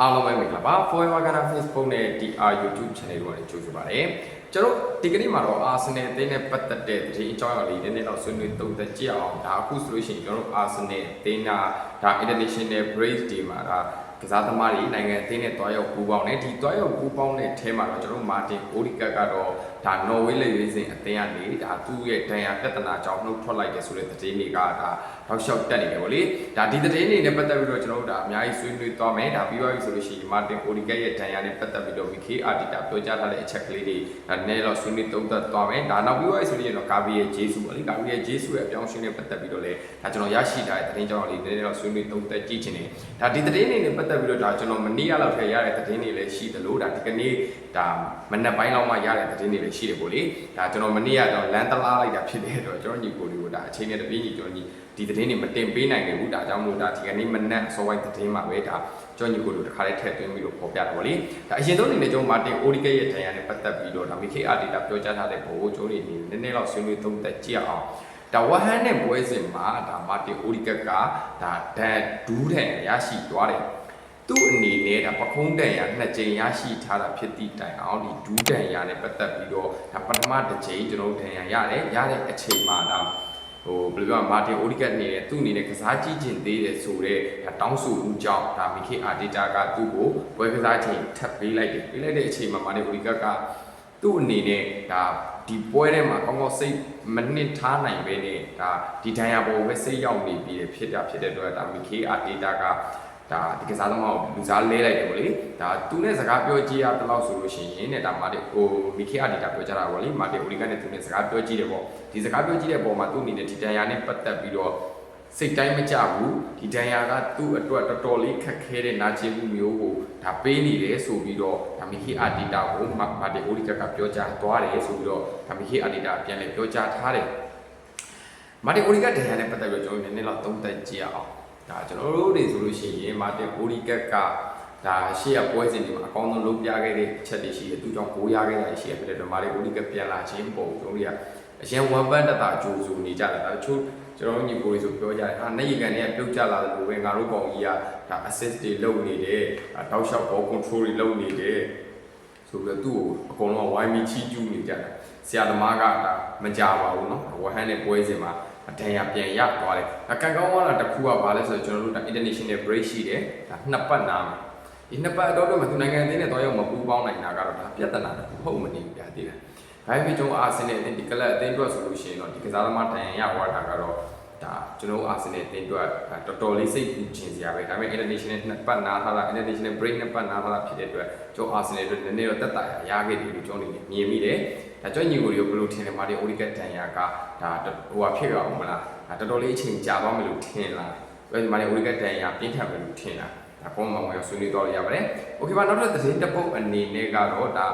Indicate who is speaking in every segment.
Speaker 1: အားလုံးပဲမင်္ဂလာပါ Forever Ghana Facebook နဲ့ TR YouTube Channel တို့ကနေကြိုဆိုပါရစေကျွန်တော်ဒီကနေ့မှာတော့ Arsenal အသင်းနဲ့ပတ်သက်တဲ့သတင်းအကြောင်းအရာလေးနည်းနည်းတော့ဆွေးနွေးသုံးသပ်ကြည့်အောင်ဒါအခုဆိုလို့ရှိရင်ကျွန်တော်တို့ Arsenal အသင်းကဒါ International Break Day မှာဒါ ကစားသမားတွေနိုင်ငံအသင်းနဲ့တွားရောက်ပူးပေါင်းတယ်ဒီတွားရောက်ပူးပေါင်းတဲ့အဲမှာတော့ကျွန်တော်မာတင်အိုဒီကတ်ကတော့ဒါနော်ဝေးလေရွေးစဉ်အသင်းကနေဒါသူ့ရဲ့ဒဏ်ရာပြဿနာကြောင့်နှုတ်ထွက်လိုက်တယ်ဆိုတဲ့သတင်းတွေကဒါတောက်လျှောက်တက်နေတယ်ဗောလေဒါဒီသတင်းတွေနဲ့ပတ်သက်ပြီးတော့ကျွန်တော်တို့ဒါအများကြီးဆွေးနွေးသွားမယ်ဒါပြီးသွားပြီဆိုလို့ရှိရင်မာတင်အိုဒီကတ်ရဲ့ဒဏ်ရာနဲ့ပတ်သက်ပြီးတော့ Mikel Arteta ပြောကြားထားတဲ့အချက်ကလေးတွေဒါနည်းနည်းတော့ဆွေးနွေးသုံးသပ်သွားမယ်ဒါနောက်ပြီးသွားပြီဆိုလို့ရှိရင်တော့ကာဗီရဲ့ဂျေဆုဗောလေကာဗီရဲ့ဂျေဆုရဲ့အပြောင်းအရွှေ့နဲ့ပတ်သက်ပြီးတော့လေဒါကျွန်တော်ရရှိထားတဲ့သတင်းကြောင်းလေးနည်းနည်းတော့ဆွေးနွေးသုံးသပ်ကြည့်ချင်တယ်ဒါဒီသတင်းတွေနဲ့ပတ်သက်ပြီးတော့ဒါကျွန်တော်မနေ့ကလောက်ထည့်ရတဲ့သတင်းတွေလည်းရှိတယ်လို့ဒါဒီကနေ့ဒါမနက်ပိုင်းလောက်မှရတဲ့သတင်းတွေလည်းရှိတယ်ပေါ့လေဒါကျွန်တော်မနေ့ကတော့လမ်းတလားလိုက်တာဖြစ်တဲ့အတွက်ကျွန်တော်ညီကိုတွေကိုဒါအချိန်နဲ့တပြေးညီကျွန်တော်ညီဒီသတင်းတွေမတင်ပေးနိုင်ခဲ့ဘူးဒါကြောင့်မလို့ဒါဒီကနေ့မနက်စောပိုင်းသတင်းမှာပဲဒါကျွန်တော်ညီကိုတို့တခါလေးထည့်သွင်းပြီးတော့ပေါ်ပြတယ်ပေါ့လေဒါအရင်ဆုံးအနေနဲ့ကျွန်တော်မာတင်အိုဒီကရဲ့ဒဏ်ရာနဲ့ပတ်သက်ပြီးတော့ဒါမီခေအာတီတာပြောကြားထားတဲ့ဘိုးကျွန်တော်တွေနည်းနည်းလောက်ဆွေးနွေးသုံးသပ်ကြည့်အောင်ဒါဝဟန်နဲ့ပွဲစဉ်မှာဒါမာတင်အိုဒီကကဒါဒန်ဒူးထန်ရရှိသွားတယ် သူ့အနေနဲ့ဒါပခုံးတန်ရနှစ်ကြိမ်ရရှိထားတာဖြစ်သည့်တိုင်အောင်ဒီဒူးတန်ရနဲ့ပတ်သက်ပြီးတော့ဒါပထမတစ်ကြိမ်ကျွန်တော်တန်ရရတယ်ရတဲ့အချိန်မှာဒါဟိုဘယ်လိုပြောမာတင်အိုဒီကတ်နေတဲ့သူ့အနေနဲ့ကစားကြည့်ခြင်းသေးတယ်ဆိုတော့ဒါတောင်းဆိုမှုကြောင့်ဒါမီခေအာဒေတာကသူ့ကိုပွဲကစားခြင်းထပ်ပေးလိုက်တယ်ပေးလိုက်တဲ့အချိန်မှာမာတင်အိုဒီကတ်ကသူ့အနေနဲ့ဒါဒီပွဲထဲမှာကောင်းကောင်းစိတ်မနစ်ထားနိုင်ပဲနဲ့ဒါဒီဒဏ်ရာပေါ်ပဲစိတ်ရောက်နေပြီးဖြစ်တာဖြစ်တဲ့အတွက်ဒါမီခေအာဒေတာက ဒါဒီကစားသမားကိုလူစားလဲလိုက်တယ်ဗောလေဒါသူနဲ့စကားပြောကြည့်ရတဲ့လောက်ဆိုလို့ရှိရင်တဲ့ဒါမာတီဟိုမီခေအာဒီတာပြောကြတာဗောလေမာတီအိုလီကနဲ့သူနဲ့စကားပြောကြည့်တယ်ဗောဒီစကားပြောကြည့်တဲ့ပုံမှာသူ့အနေနဲ့ဒီတန်ရာနဲ့ပတ်သက်ပြီးတော့စိတ်တိုင်းမကြဘူးဒီတန်ရာကသူ့အတွက်တော်တော်လေးခက်ခဲတဲ့နာကျင်မှုမျိုးကိုဒါပေးနေတယ်ဆိုပြီးတော့ဒါမီခေအာဒီတာကိုမာတီအိုလီကကပြောကြားသွားတယ်ဆိုပြီးတော့ဒါမီခေအာဒီတာပြန်လည်ပြောကြားထားတယ်မာတီအိုလီကတန်ရာနဲ့ပတ်သက်ပြီးတော့ကျွန်တော်နည်းနည်းတော့သုံးသပ်ကြည့်ရအောင် ဒါကျွန်တော်တို့တွေဆိုလို့ရှိရင်မာတင်အိုလီကက်ကဒါရှေ့ရပွဲစဉ်တွေမှာအကောင်းဆုံးလုပ်ပြခဲ့တဲ့အချက်တွေရှိတယ်သူကြောင့်ကိုးရခဲ့တာရှိရဖြစ်တဲ့တော့မာတင်အိုလီကက်ပြန်လာခြင်းပုံတို့တွေကအရင်ဝမ်ပန်တတာဂျိုးစုနေကြတယ်ဒါချို့ကျွန်တော်ညီကိုတွေဆိုပြောကြတယ်ဟာနေရီကန်တွေကပြုတ်ကျလာတယ်လို့ပဲငါတို့ကောင်ကြီးကဒါ assist တွေလုပ်နေတယ်တောက်လျှောက် ball control တွေလုပ်နေတယ်ဆိုပြီးတော့သူ့ကိုအကုန်လုံးဝိုင်းပြီးချီးကျူးနေကြတယ်ဆရာသမားကဒါမကြပါဘူးเนาะဝဟန်နဲ့ပွဲစဉ်မှာ အတန်ရပြန်ရသွားတယ်။အကန်ကောင်းသွားတာတစ်ခုကဘာလဲဆိုတော့ကျွန်တော်တို့ဒါ international break ရှိတယ်။ဒါနှစ်ပတ်နာမှာဒီနှစ်ပတ်တော့တော့မှသူနိုင်ငံအသင်းနဲ့တော့ရောက်မပူးပေါင်းနိုင်တာကတော့ဒါပြဿနာတစ်ခုဟုတ်မနေဘူးဗျာသိလား။ဒါပေမဲ့ကျွန်တော်အာဆင်နယ်အသင်းဒီကလပ်အသင်းအတွက်ဆိုလို့ရှိရင်တော့ဒီကစားသမားတန်ရရသွားတာကတော့ ဒါကျွန်တော်အာဆင်နယ်တင်အတွက်တော်တော်လေးစိတ်ပူချင်စရာပဲဒါပေမဲ့ international နှစ်ပတ်နာထားတာ international break နှစ်ပတ်နာထားတာဖြစ်တဲ့အတွက်ကျွန်တော်အာဆင်နယ်အတွက်နည်းနည်းတော့တက်တာရရခဲ့တယ်လို့ကျွန်တော်နေမြင်မိတယ်ဒါကြောင့်ညီကိုတွေဘယ်လိုထင်လဲမာဒီအိုရီကတန်ယာကဒါဟိုဟာဖြစ်ရအောင်မလားဒါတော်တော်လေးအချိန်ကြာသွားမလို့ထင်လားဒါကြောင့်မာဒီအိုရီကတန်ယာပြင်းထန်မလို့ထင်လားဒါကောင်းမှဝင်ဆွေးနွေးတော့ရပါတယ် okay ပါနောက်ထပ်သတင်းတစ်ပုဒ်အနေနဲ့ကတော့ဒါ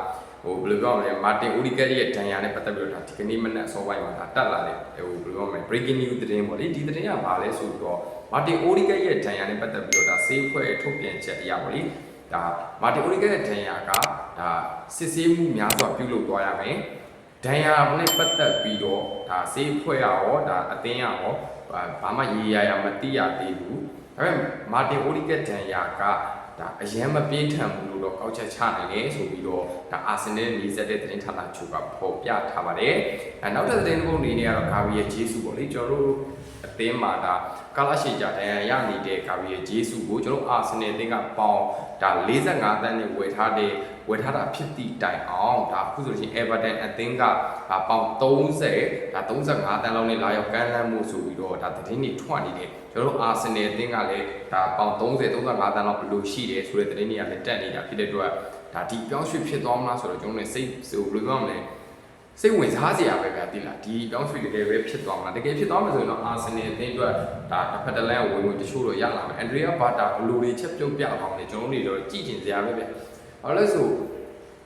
Speaker 1: ဟိုဘယ်လိုပြောမလဲမာတင်အိုဒီကက်ရဲ့ဒဏ်ရာနဲ့ပတ်သက်ပြီးတော့ဒါဒီကနေ့မနက်အစောပိုင်းမှာဒါတက်လာတဲ့ဟိုဘယ်လိုပြောမလဲ breaking news သတင်းပေါ့လေဒီသတင်းကဘာလဲဆိုတော့မာတင်အိုဒီကက်ရဲ့ဒဏ်ရာနဲ့ပတ်သက်ပြီးတော့ဒါဆေးဖွဲ့ထုတ်ပြန်ချက်အရာပေါ့လေဒါမာတင်အိုဒီကက်ရဲ့ဒဏ်ရာကဒါစစ်ဆေးမှုများစွာပြုလုပ်သွားရမယ်ဒဏ်ရာနဲ့ပတ်သက်ပြီးတော့ဒါဆေးဖွဲ့ရရောဒါအသင်းရရောဘာမှရေရာရာမသိရသေးဘူးဒါပေမဲ့မာတင်အိုဒီကက်ဒဏ်ရာက ဒါအရန်မပြင်းထန်ဘူးလို့တော့ကောက်ချက်ချနိုင်တယ်ဆိုပြီးတော့ဒါအာဆင်နယ်နီးစက်တဲ့သတင်းဌာနချုပ်ကဖော်ပြထားပါတယ်။အဲနောက်ထပ်သတင်းတစ်ပုဒ်အနေနဲ့ကတော့ဂါဗီရဲ့ဂျေဆုပေါ့လေကျွန်တော်တို့ အသင်းမှာဒါကာလာရှိကြဒဏ်ရာရနေတဲ့ဂါဗီရဲ့ဂျေဆုကိုကျွန်တော်အာဆင်နယ်အသင်းကပေါင်ဒါ45တန်းနဲ့ဝယ်ထားတဲ့ဝယ်ထားတာဖြစ်သည့်တိုင်အောင်ဒါအခုဆိုရင် Everton အသင်းကဒါပေါင်30ဒါ35တန်းလောက်နဲ့လာရောက်ကမ်းလှမ်းမှုဆိုပြီးတော့ဒါသတင်းတွေထွက်နေတယ်ကျွန်တော်အာဆင်နယ်အသင်းကလည်းဒါပေါင်30 35တန်းလောက်ဘယ်လိုရှိတယ်ဆိုတဲ့သတင်းတွေကလည်းတက်နေတာဖြစ်တဲ့အတွက်ဒါဒီပြောင်းရွှေ့ဖြစ်သွားမလားဆိုတော့ကျွန်တော်လည်းစိတ်ဆိုဘယ်လိုပြောမလဲ စိတ်ဝင်စားစရာပဲဗျာတိလားဒီပြောင်းရွှေ့တကယ်ပဲဖြစ်သွားမှာတကယ်ဖြစ်သွားမှာဆိုရင်တော့အာဆင်နယ်အသင်းအတွက်ဒါတစ်ဖက်တစ်လမ်းဝင်ဝင်တချို့တော့ရလာမယ်အန်ဒရီယာဘာတာဘလိုတွေချက်ပြုတ်ပြအောင်လေကျွန်တော်တို့တွေတော့ကြည့်ကျင်စရာပဲဗျာဘာလို့လဲဆို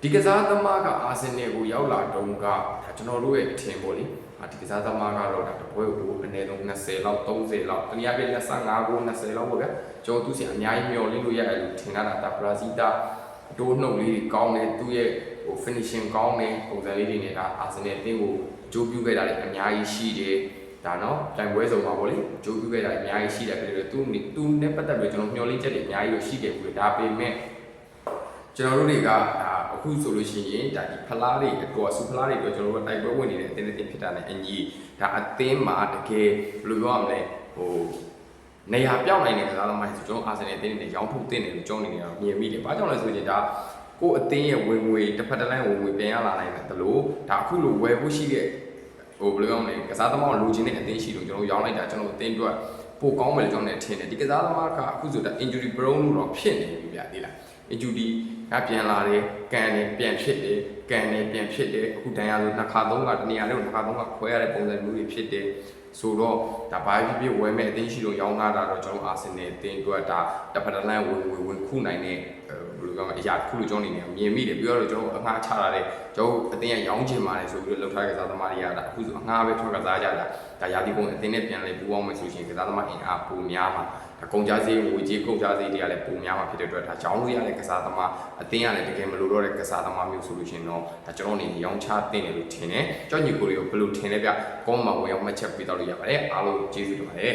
Speaker 1: ဒီကစားသမားကအာဆင်နယ်ကိုရောက်လာတုန်းကဒါကျွန်တော်တို့ရဲ့အထင်ပေါ့လေဒီကစားသမားကတော့ဒါတပွဲကိုအနည်းဆုံး20လောက်30လောက်တနည်းအားဖြင့်25ကို20လောက်ပေါ့ဗျာကျွန်တော်သူစီအများကြီးမျောလင်းလို့ရတယ်လို့ထင်တာဒါဘရာဇီးတာအတိုးနှုတ်လေးတွေကောင်းတယ်သူ့ရဲ့ ဟို finishing ကောင်းတယ်ပုံစံလေးတွေနဲ့ဒါအာဆင်နယ်အသင်းကိုအကျိုးပြုခဲ့တာတွေအများကြီးရှိတယ်ဒါနော်ပြိုင်ပွဲဆုံးမှာပေါ့လေကြိုးပြခဲ့တာအများကြီးရှိတယ်ပြည်သူသူသူနဲ့ပတ်သက်ပြီးကျွန်တော်မျှော်လင့်ချက်တွေအများကြီးလို့ရှိခဲ့ပြီဒါပေမဲ့ကျွန်တော်တို့တွေကဒါအခုဆိုလို့ရှိရင်ဒါဒီဖလားတွေအတော်ဆူဖလားတွေတော့ကျွန်တော်တို့တိုက်ပွဲဝင်နေတဲ့အတင်းအတင်းဖြစ်တာနဲ့အညီဒါအသင်းမှာတကယ်ဘယ်လိုပြောရမလဲဟိုနေရာပြောင်းနိုင်တဲ့ကစားသမားတွေဆိုကျွန်တော်အာဆင်နယ်အသင်းတွေရောင်းထုတ်တင်တယ်လို့ကြောင်းနေနေတာမြင်မိတယ်။ဘာကြောင့်လဲဆိုရင်ဒါ ကိုယ့်အသင်းရဲ့ဝင်ငွေတစ်ဖက်တစ်လမ်းဝင်ငွေပြန်ရလာနိုင်တယ်လို့ဒါအခုလိုဝယ်ဖို့ရှိတဲ့ဟိုဘယ်လိုပြောမလဲကစားသမားကိုလိုချင်တဲ့အသင်းရှိလို့ကျွန်တော်ရောင်းလိုက်တာကျွန်တော်အသင်းအတွက်ပိုကောင်းမယ်လို့ကျွန်တော်လည်းထင်တယ်ဒီကစားသမားကအခုဆိုတာ injury prone လို့တော့ဖြစ်နေပြီဗျာဒီလား injury ကပြန်လာတယ်ကန်တယ်ပြန်ဖြစ်တယ်ကန်တယ်ပြန်ဖြစ်တယ်အခုတန်ရဆိုနှစ်ခါသုံးခါတနေရာလေးကိုနှစ်ခါသုံးခါခွဲရတဲ့ပုံစံမျိုးတွေဖြစ်တယ်ဆိုတော့ဒါဘာဖြစ်ဖြစ်ဝယ်မဲ့အသင်းရှိလို့ရောင်းထားတာတော့ကျွန်တော်အာဆင်နယ်အသင်းအတွက်ဒါတစ်ဖက်တစ်လမ်းဝင်ဝင်ဝင်ခုနိုင်တဲ့ဘယ်လိုပြောမလဲအရာတစ်ခုလို့ကျွန်တော်အနေနဲ့မြင်မိတယ်ပြီးတော့ကျွန်တော်အငှားချလာတဲ့ကျွန်တော်အသင်းကရောင်းချင်ပါတယ်ဆိုပြီးတော့လောက်ထားတဲ့ကစားသမားတွေကဒါအခုဆိုအငှားပဲထွက်ကစားကြတာဒါရာသီပုံအသင်းနဲ့ပြန်လဲပူပေါင်းမယ်ဆိုရှင်ကစားသမားအင်အားပိုများမှာဒါ ကုန်ကြစည်ငွေကြေးကုန်ကြစည်တွေကလည်းပိုများမှာဖြစ်တဲ့အတွက်ဒါကြောင်းလို့ရတဲ့ကစားသမားအသင်းကလည်းတကယ်မလိုတော့တဲ့ကစားသမားမျိုးဆိုလို့ရှင်တော့ဒါကျွန်တော်အနေနဲ့ရောင်းချတင်တယ်လို့ထင်တယ်ကြောက်ညီကိုတွေကိုဘယ်လိုထင်လဲဗျကောင်းမှာဝင်အောင်မှတ်ချက်ပေးတော့လို့ရပါတယ်အားလုံးကျေးဇူးတင်ပါတယ်